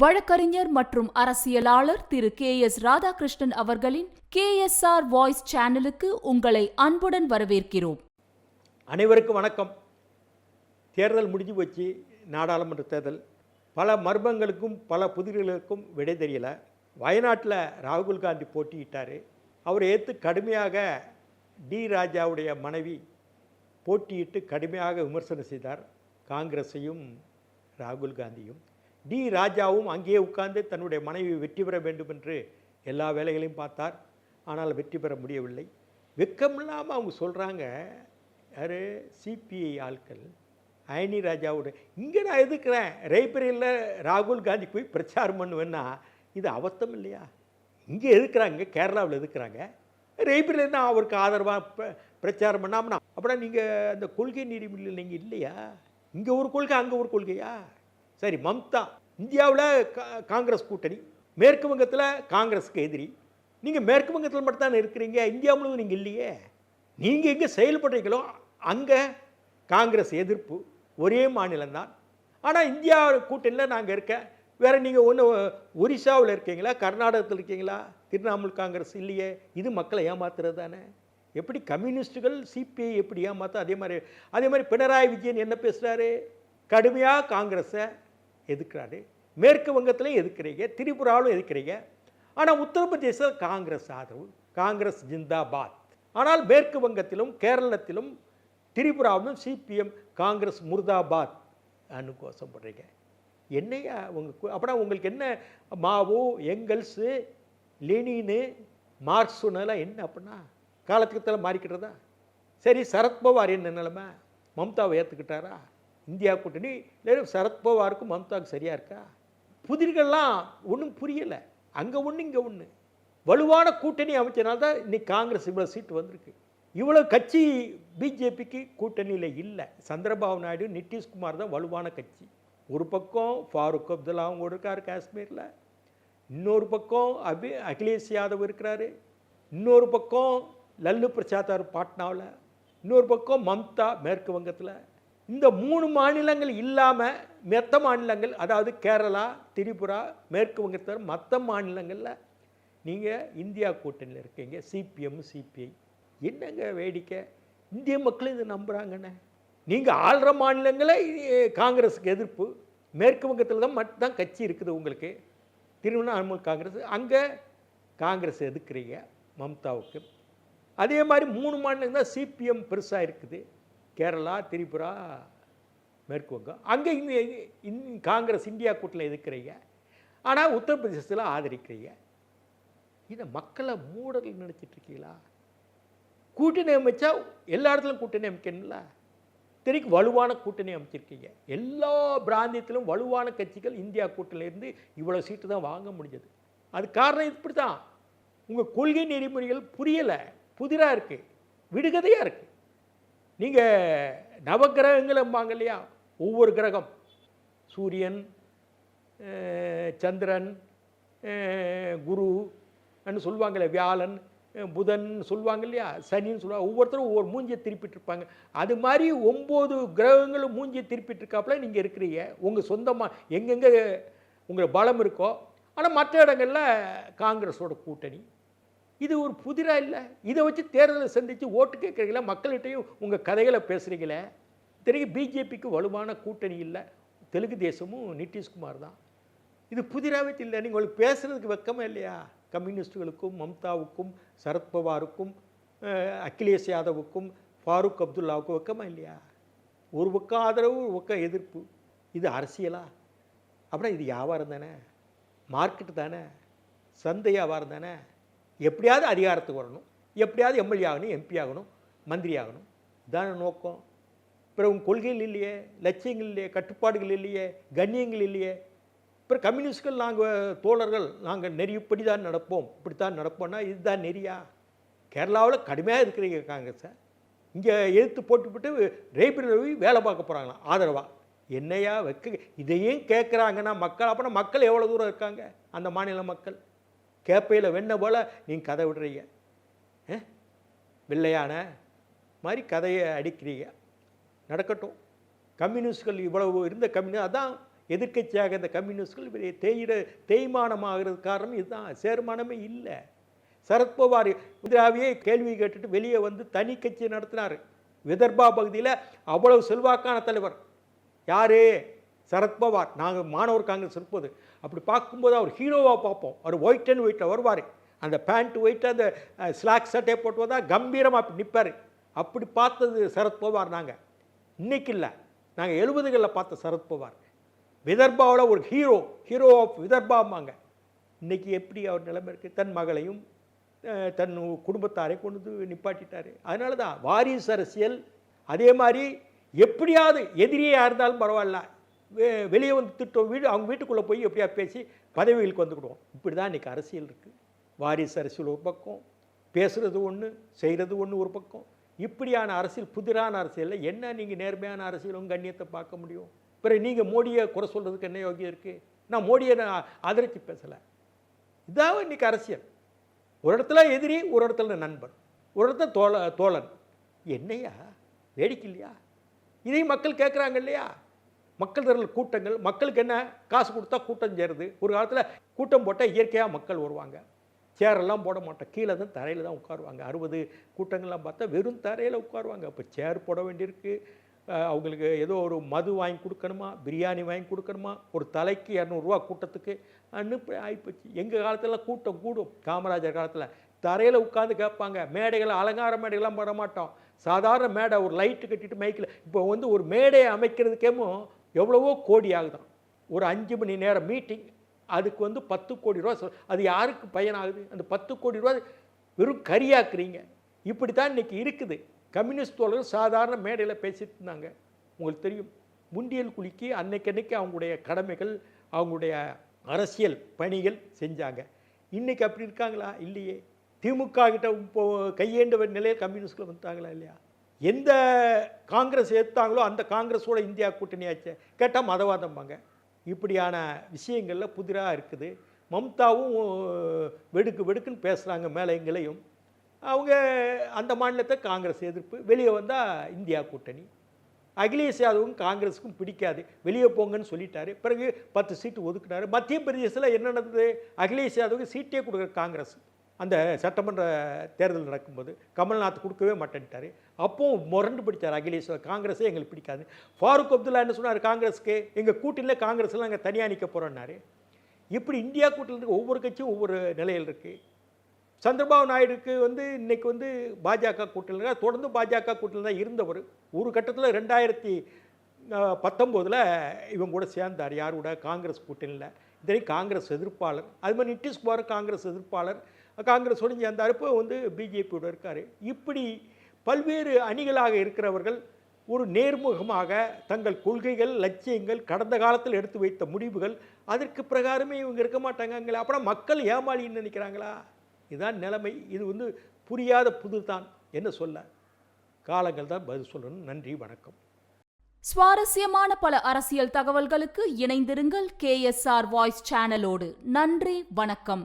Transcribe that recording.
வழக்கறிஞர் மற்றும் அரசியலாளர் திரு கே எஸ் ராதாகிருஷ்ணன் அவர்களின் கே எஸ் ஆர் வாய்ஸ் சேனலுக்கு உங்களை அன்புடன் வரவேற்கிறோம். அனைவருக்கும் வணக்கம். தேர்தல் முடிஞ்சு போச்சு நாடாளுமன்ற தேர்தல். பல மர்மங்களுக்கும் பல புதிர்களுக்கும் விடை தெரியல. வயநாட்டில் ராகுல் காந்தி போட்டியிட்டார். அவரை ஏற்று கடுமையாக டி ராஜாவுடைய மனைவி போட்டியிட்டு கடுமையாக விமர்சனம் செய்தார். காங்கிரஸையும் ராகுல் காந்தியும். டி ராஜாவும் அங்கேயே உட்கார்ந்து தன்னுடைய மனைவி வெற்றி பெற வேண்டும் என்று எல்லா வேலைகளையும் பார்த்தார். ஆனால் வெற்றி பெற முடியவில்லை. வெக்கமில்லாமல் அவங்க சொல்கிறாங்க யார்? சிபிஐ ஆட்கள் அயனி ராஜாவோட இங்கே நான் எதுக்குறேன்? ரேபரியில் ராகுல் காந்தி போய் பிரச்சாரம் பண்ணுவேன்னா இது அவஸ்தம் இல்லையா? இங்கே எதுக்குறாங்க? கேரளாவில் எதுக்குறாங்க? ரேபரியில் தான் அவருக்கு ஆதரவாக பிரச்சாரம் பண்ணாமனா? அப்படின்னா நீங்கள் அந்த கொள்கை நெறிமுறையில் நீங்கள் இல்லையா? இங்கே ஒரு கொள்கை அங்கே ஒரு கொள்கையா? சரி மம்தா இந்தியாவில் கா- காங்கிரஸ் கூட்டணி மேற்கு வங்கத்தில் காங்கிரஸுக்கு எதிரி. நீங்கள் மேற்கு வங்கத்தில் மட்டும்தானே இருக்கிறீங்க இந்தியா முழுவதும் நீங்கள் இல்லையே. நீங்கள் எங்கே செயல்படுறீங்களோ அங்கே காங்கிரஸ் எதிர்ப்பு ஒரே மாநிலம்தான். ஆனால் இந்தியா கூட்டணியில் நாங்கள் இருக்கேன் வேறு நீங்கள் ஒன்று ஒரிசாவில் இருக்கீங்களா கர்நாடகத்தில் இருக்கீங்களா திரிணாமுல் காங்கிரஸ் இல்லையே இது மக்களை ஏமாத்துறது தானே. எப்படி கம்யூனிஸ்ட்டுகள் சிபிஐ எப்படி ஏமாத்தோ அதே மாதிரி அதே மாதிரி பினராயி விஜயன் என்ன பேசுகிறாரு கடுமையாக காங்கிரஸை எதுக்குறாரு? மேற்கு வங்கத்திலையும் எதுக்குறீங்க? திரிபுராவிலும் எதுக்குறீங்க? ஆனால் உத்தரப்பிரதேசத்தில் காங்கிரஸ் ஆதரவு காங்கிரஸ் ஜிந்தாபாத். ஆனால் மேற்கு வங்கத்திலும் கேரளத்திலும் திரிபுராவிலும் சிபிஎம் காங்கிரஸ் முர்தாபாத் அனு கோஷப்படுறீங்க என்னையா உங்கள் அப்படின்னா உங்களுக்கு என்ன மாவோ எங்கல்ஸு லெனின்னு மார்க்ஸுன்னெல்லாம் என்ன அப்படின்னா காலத்துக்கத்தில் மாறிக்கிட்டதா? சரி சரத்பவார் என்ன நிலைமை? மம்தாவை ஏற்றுக்கிட்டாரா இந்தியா கூட்டணி இல்லை சரத்பவாருக்கும் மம்தாவுக்கு சரியாக இருக்கா? புதிர்கள்லாம் ஒன்றும் புரியலை. அங்கே ஒன்று இங்கே ஒன்று வலுவான கூட்டணி அமைச்சனால தான் இன்னைக்கு காங்கிரஸ் இவ்வளோ சீட்டு வந்திருக்கு. இவ்வளோ கட்சி பிஜேபிக்கு கூட்டணியில் இல்லை. சந்திரபாபு நாயுடு நிதிஷ்குமார் தான் வலுவான கட்சி. ஒரு பக்கம் ஃபாரூக் அப்துல்லா அவங்க இருக்கார் காஷ்மீரில். இன்னொரு பக்கம் அபி அகிலேஷ் யாதவ் இருக்கிறாரு. இன்னொரு பக்கம் லல்லு பிரசாத் பாட்னாவில். இன்னொரு பக்கம் மம்தா மேற்கு வங்கத்தில். இந்த மூணு மாநிலங்கள் இல்லாமல் மற்ற மாநிலங்கள் அதாவது கேரளா திரிபுரா மேற்கு வங்கத்தில் மற்ற மாநிலங்களில் நீங்கள் இந்தியா கூட்டணியில் இருக்கீங்க. சிபிஎம் சிபிஐ என்னங்க வேடிக்கை? இந்திய மக்களும் இதை நம்புகிறாங்கண்ணே நீங்கள் ஆள்ற மாநிலங்களே காங்கிரஸுக்கு எதிர்ப்பு. மேற்கு வங்கத்தில் தான் மட்டும்தான் கட்சி இருக்குது உங்களுக்கு. திருவண்ணாமல் காங்கிரஸ். அங்கே காங்கிரஸ் எதுக்குறீங்க? மம்தாவுக்கு. அதே மாதிரி மூணு மாநிலம் தான் சிபிஎம் பெருசாக இருக்குது. கேரளா திரிபுரா மேற்கு வங்கம். அங்கே இந்த இந் காங்கிரஸ் இந்தியா கூட்டில் எதிர்க்கிறீங்க ஆனால் உத்தரப்பிரதேசத்தில் ஆதரிக்கிறீங்க. இதை மக்களை மூடல் நினச்சிட்டு இருக்கீங்களா? கூட்டணி அமைச்சா எல்லா இடத்துலையும் கூட்டணி அமைக்கணும்ல? திரைக்கு வலுவான கூட்டணி அமைச்சிருக்கீங்க. எல்லா பிராந்தியத்திலும் வலுவான கட்சிகள் இந்தியா கூட்டணியிலேருந்து இவ்வளோ சீட்டு தான் வாங்க முடிஞ்சது. அது காரணம் இப்படி தான் உங்கள் கொள்கை நெறிமுறைகள் புரியலை. புதிராக இருக்குது விடுகதையாக இருக்குது நீங்கள் நவக்கிரகங்களம்பாங்க இல்லையா ஒவ்வொரு கிரகம். சூரியன் சந்திரன் குருன்னு குரு சொல்லுவாங்கல்ல வியாழன் புதன் சொல்லுவாங்க இல்லையா சனின்னு சொல்லுவாங்க. ஒவ்வொருத்தரும் ஒவ்வொரு மூஞ்சியை திருப்பிட்டு இருப்பாங்க அது மாதிரி ஒம்பது கிரகங்களும் மூஞ்சியை திருப்பிட்டுருக்காப்புல நீங்கள் இருக்கிறீங்க. உங்கள் சொந்தமாக எங்கெங்கே உங்கள் பலம் இருக்கோ. ஆனால் மற்ற இடங்களில் காங்கிரஸோட கூட்டணி. இது ஒரு புதிரா இல்லை? இதை வச்சு தேர்தலை சந்தித்து ஓட்டு கேட்குறீங்களா? மக்கள்கிட்டையும் உங்கள் கதைகளை பேசுகிறீங்களே தெரியும் பிஜேபிக்கு வலுவான கூட்டணி இல்லை. தெலுங்கு தேசமும் நிதிஷ்குமார் தான். இது புதிராகவே இல்லை நீங்கள் உங்களுக்கு பேசுகிறதுக்கு வெக்கமே இல்லையா? கம்யூனிஸ்டுகளுக்கும் மம்தாவுக்கும் சரத்பவாருக்கும் அகிலேஷ் யாதவுக்கும் ஃபாரூக் அப்துல்லாவுக்கும் வெக்கமா இல்லையா? ஒரு பக்கம் ஆதரவு ஒரு பக்கம் எதிர்ப்பு. இது அரசியலா? அப்படின்னா இது வியாபாரம் தானே? மார்க்கெட்டு தானே? சந்தை வியாபாரம் தானே? எப்படியாவது அதிகாரத்துக்கு வரணும். எப்படியாவது எம்எல்ஏ ஆகணும் எம்பி ஆகணும் மந்திரி ஆகணும். இதான நோக்கம். பிறகு உங்கள் கொள்கைகள் இல்லையே லட்சியங்கள் இல்லையே கட்டுப்பாடுகள் இல்லையே கண்ணியங்கள் இல்லையே. அப்புறம் கம்யூனிஸ்ட்கள் நாங்கள் தோழர்கள் நாங்கள் நெறிப்படி தான் நடப்போம். இப்படித்தான் நடப்போம்னா இதுதான் நெறியா? கேரளாவில் கடுமையாக இருக்கிறீங்க காங்கிரஸை. இங்கே எதிர்த்து போட்டுவிட்டு ரேபிரில் போய் வேலை பார்க்க போகிறாங்களாம் ஆதரவாக என்னையா வைக்க இதையும் கேட்குறாங்கன்னா மக்கள் அப்படின்னா மக்கள் எவ்வளோ தூரம் இருக்காங்க? அந்த மாநில மக்கள். கேப்பையில் வெண்ண போல் நீங்கள் கதை விடுறீங்க. ஆ? வெள்ளையான மாதிரி கதையை அடிக்கிறீங்க. நடக்கட்டும். கம்யூனிஸ்ட்கள் இவ்வளவு இருந்த கம்யூனி அதான் எதிர்க்கட்சியாக இந்த கம்யூனிஸ்ட்கள் பெரிய தேயிட தேய்மானமாகிறது காரணம் இதுதான். சேர்மானமே இல்லை. சரத்பவார் இந்திராவையே கேள்வி கேட்டுட்டு வெளியே வந்து தனி கட்சி நடத்தினார். விதர்பா பகுதியில் அவ்வளவு செல்வாக்கான தலைவர். யாரு? சரத்பவார் நாங்கள் மாணவர் காங்கிரஸ் இருப்பது. அப்படி பார்க்கும்போது அவர் ஹீரோவாக பார்ப்போம். அவர் ஒயிட் அண்ட் ஒயிட்டில் வருவார். அந்த பேண்ட் ஒயிட் அந்த ஸ்லாக் சட்டையை போட்டு வந்தால் கம்பீரமாக அப்படி நிற்பார் அப்படி பார்த்தது சரத்பவார் நாங்கள் இன்னைக்கு இல்லை. நாங்கள் எழுபதுகளில் பார்த்த சரத்பவார் விதர்பாவில் ஒரு ஹீரோ ஹீரோ ஆஃப் விதர்பாம்பாங்க இன்றைக்கி எப்படி அவர் நிலைமை இருக்குது தன் மகளையும் தன் குடும்பத்தாரை கொண்டு வந்து அதனால தான் வாரிசு அரசியல் அதே மாதிரி எப்படியாவது எதிரியாக இருந்தாலும் பரவாயில்ல. வெளியே வந்து திட்டம் வீடு அவங்க வீட்டுக்குள்ளே போய் எப்படியா பேசி பதவிகளுக்கு வந்துக்கிடுவோம். இப்படி தான் இன்றைக்கி அரசியல் இருக்குது வாரிசு அரசியல் ஒரு பக்கம் பேசுகிறது ஒன்று செய்கிறது ஒன்று ஒரு பக்கம். இப்படியான அரசியல் புதிரான அரசியலில் என்ன நீங்கள் நேர்மையான அரசியலும் கண்ணியத்தை பார்க்க முடியும்? பிறகு நீங்கள் மோடியை குறை சொல்கிறதுக்கு என்ன யோகியம் இருக்குது நான் மோடியை நான் ஆதரித்து பேசலை. இதாக இன்றைக்கி அரசியல். ஒரு இடத்துல எதிரி ஒரு இடத்துல நண்பன். ஒரு இடத்துல தோழ தோழன். என்னையா? வேடிக்கை இல்லையா? இதையும் மக்கள் கேட்குறாங்க இல்லையா? மக்கள் திரள் கூட்டங்கள் மக்களுக்கு என்ன? காசு கொடுத்தா கூட்டம் சேருது. ஒரு காலத்தில் கூட்டம் போட்டால் இயற்கையாக மக்கள் வருவாங்க. சேரெல்லாம் போட மாட்டோம். கீழே தான் தரையில் தான் உட்காருவாங்க. அறுபது கூட்டங்கள்லாம் பார்த்தா வெறும் தரையில் உட்காருவாங்க. அப்போ சேர் போட வேண்டியிருக்கு. அவங்களுக்கு ஏதோ ஒரு மது வாங்கி கொடுக்கணுமா? பிரியாணி வாங்கி கொடுக்கணுமா? ஒரு தலைக்கு இரநூறுவா கூட்டத்துக்கு. அனுப்பி ஆகிப்போச்சு எங்கள் காலத்தில் கூட்டம் கூடும். காமராஜர் காலத்தில் தரையில் உட்காந்து கேட்பாங்க. மேடைகள் அலங்கார மேடைகள்லாம் போட மாட்டோம். சாதாரண மேடை ஒரு லைட்டு கட்டிட்டு மைக்கில் இப்போ வந்து ஒரு மேடையை அமைக்கிறதுக்கேமோ எவ்வளவோ கோடி ஆகுதான். ஒரு அஞ்சு மணி நேரம் மீட்டிங் அதுக்கு வந்து பத்து கோடி ரூபா அது யாருக்கு பயனாகுது? அந்த பத்து கோடி ரூபா வெறும் கரியாக்குறீங்க. இப்படி தான் இன்னைக்கு இருக்குது. கம்யூனிஸ்ட் தோழர்கள் சாதாரண மேடையில் பேசிட்டு இருந்தாங்க. உங்களுக்கு தெரியும். முண்டியல் குலுக்கி அன்னைக்கன்னைக்கு அவங்களுடைய கடமைகள் அவங்களுடைய அரசியல் பணிகள் செஞ்சாங்க. இன்றைக்கி அப்படி இருக்காங்களா? இல்லையே. திமுக கிட்ட இப்போ கையேண்ட நிலையில் கம்யூனிஸ்டில் வந்துட்டாங்களா இல்லையா? எந்த காங்கிரஸ் எடுத்தாங்களோ அந்த காங்கிரஸோட இந்தியா கூட்டணி ஆச்சு. கேட்டால் மதவாதம்பாங்க இப்படியான விஷயங்களில் புதிராக இருக்குது. மம்தாவும் வெடுக்கு வெடுக்குன்னு பேசுகிறாங்க மேலே எங்களையும் அவங்க அந்த மாநிலத்தை காங்கிரஸ் எதிர்ப்பு. வெளியே வந்தால் இந்தியா கூட்டணி. அகிலேஷ் யாதவும் காங்கிரஸுக்கும் பிடிக்காது. வெளியே போங்கன்னு சொல்லிட்டாரு. பிறகு பத்து சீட்டு ஒதுக்குனாரு. மத்திய பிரதேசத்தில் என்ன நடந்தது? அகிலேஷ் யாதவுக்கு சீட்டே கொடுக்குற காங்கிரஸ். அந்த சட்டமன்ற தேர்தல் நடக்கும்போது கமல்நாத் கொடுக்கவே மாட்டேன்ட்டார். அப்போவும் முரண்டு பிடிச்சார் அகிலேஷ். காங்கிரஸே எங்களுக்கு பிடிக்காது. ஃபாரூக் அப்துல்லா என்ன சொன்னார்? காங்கிரஸுக்கு எங்கள் கூட்டணியில் காங்கிரஸ்லாம் நாங்கள் தனியாக நிற்க போகிறோன்னாரு இப்படி இந்தியா கூட்டில் இருக்க ஒவ்வொரு கட்சியும் ஒவ்வொரு நிலையில் இருக்குது சந்திரபாபு நாயுடுக்கு வந்து இன்றைக்கி வந்து பாஜக கூட்டணியில் தொடர்ந்து பாஜக கூட்டணியில் தான் இருந்தவர். ஒரு கட்டத்தில் ரெண்டாயிரத்தி பத்தொம்போதில் இவங்க கூட சேர்ந்தார். யார் கூட? காங்கிரஸ் கூட்டணியில். இதனை காங்கிரஸ் எதிர்ப்பாளர். அது மாதிரி நிட்டிஷ்குமார் காங்கிரஸ் எதிர்ப்பாளர். காங்கிரஸ்னு அந்த இப்போ வந்து பிஜேபியோட இருக்கார். இப்படி பல்வேறு அணிகளாக இருக்கிறவர்கள் ஒரு நேர்முகமாக தங்கள் கொள்கைகள் லட்சியங்கள் கடந்த காலத்தில் எடுத்து வைத்த முடிவுகள் அதற்கு பிரகாரமே இவங்க இருக்க மாட்டாங்கங்களா அப்புறம் மக்கள் ஏமாளின்னு நினைக்கிறாங்களா? இதுதான் நிலைமை. இது வந்து புரியாத புது தான் என்ன சொல்ல. காலங்கள் தான் பதில் சொல்லணும் நன்றி வணக்கம். சுவாரஸ்யமான பல அரசியல் தகவல்களுக்கு இணைந்திருங்கள் கேஎஸ்ஆர் வாய்ஸ் சேனலோடு. நன்றி வணக்கம்.